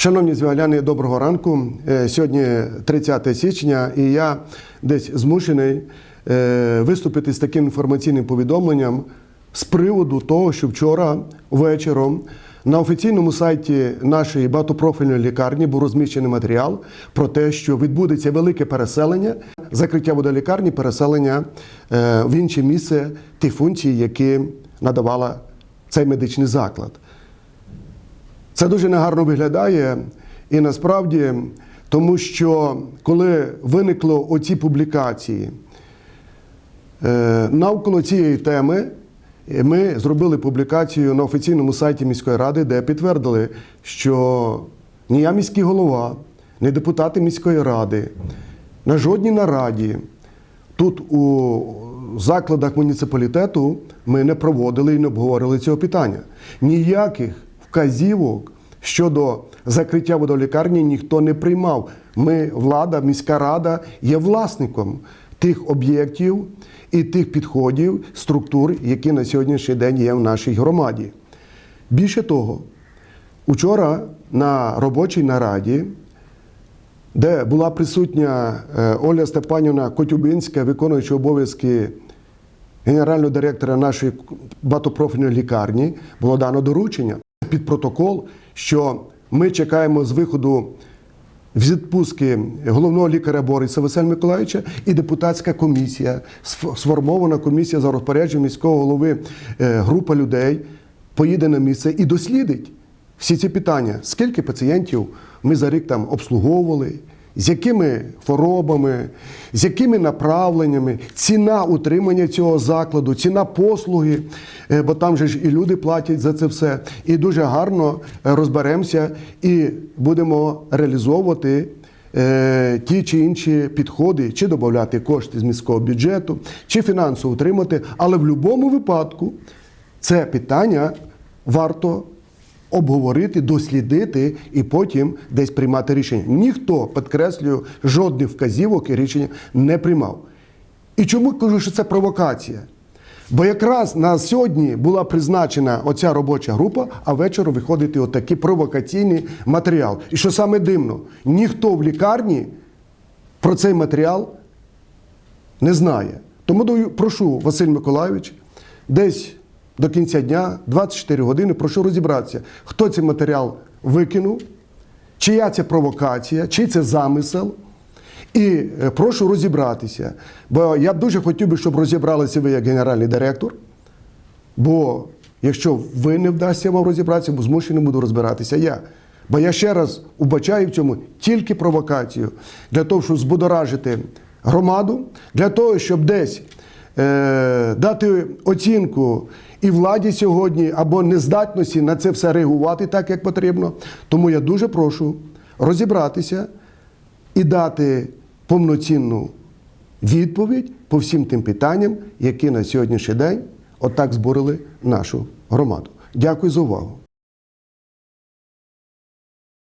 Шановні звігаляни, доброго ранку. Е, Сьогодні 30 січня, і я десь змушений е, виступити з таким інформаційним повідомленням з приводу того, що вчора вечором на офіційному сайті нашої багатопрофільної лікарні був розміщений матеріал про те, що відбудеться велике переселення, закриття водолікарні, переселення е, в інше місце тих функцій, які надавала цей медичний заклад. Це дуже негарно виглядає, і насправді, тому що коли виникло оці публікації е, навколо цієї теми, е, ми зробили публікацію на офіційному сайті міської ради, де підтвердили, що ні я міський голова, ні депутати міської ради на жодній нараді тут у закладах муніципалітету ми не проводили і не обговорили цього питання. Ніяких вказівок щодо закриття водолікарні ніхто не приймав. Ми, влада, міська рада, є власником тих об'єктів і тих підходів, структур, які на сьогоднішній день є в нашій громаді. Більше того, учора на робочій нараді де була присутня е, Оля Степанівна Котюбинська, виконуюча обов'язки генерального директора нашої багатопрофільної лікарні, було дано доручення під протокол, що ми чекаємо з виходу в відпустки головного лікаря Бориса Василя Миколаївича і депутатська комісія, сформована комісія за розпорядженням міського голови, е, група людей поїде на місце і дослідить всі ці питання. Скільки пацієнтів ми за рік там обслуговували, з якими хворобами, з якими направленнями, ціна утримання цього закладу, ціна послуги, е, бо там же ж і люди платять за це все. І дуже гарно е, розберемося і будемо реалізовувати. е, Ті чи інші підходи, чи додати кошти з міського бюджету, чи фінансово утримати. Але в будь-якому випадку це питання варто обговорити, дослідити і потім десь приймати рішення. Ніхто, підкреслюю, жодних вказівок і рішення не приймав. І чому кажу, що це провокація? Бо якраз на сьогодні була призначена оця робоча група, а вечором виходить отакий провокаційний матеріал. І що саме дивно, ніхто в лікарні про цей матеріал не знає. Тому прошу, Василь Миколайович, десь до кінця дня, 24 години, прошу розібратися, хто цей матеріал викинув, чия це провокація, чий це замисел. І е, прошу розібратися. Бо я б дуже хотів би, щоб розібралися ви як генеральний директор. Бо якщо ви не вдасться вам розібратися, бо змушений буду розбиратися я. Бо я ще раз убачаю в цьому тільки провокацію для того, щоб збудоражити громаду, для того, щоб десь е, дати оцінку і владі сьогодні або нездатності на це все реагувати так, як потрібно. Тому я дуже прошу розібратися і дати повноцінну відповідь по всім тим питанням, які на сьогоднішній день отак збурили нашу громаду. Дякую за увагу.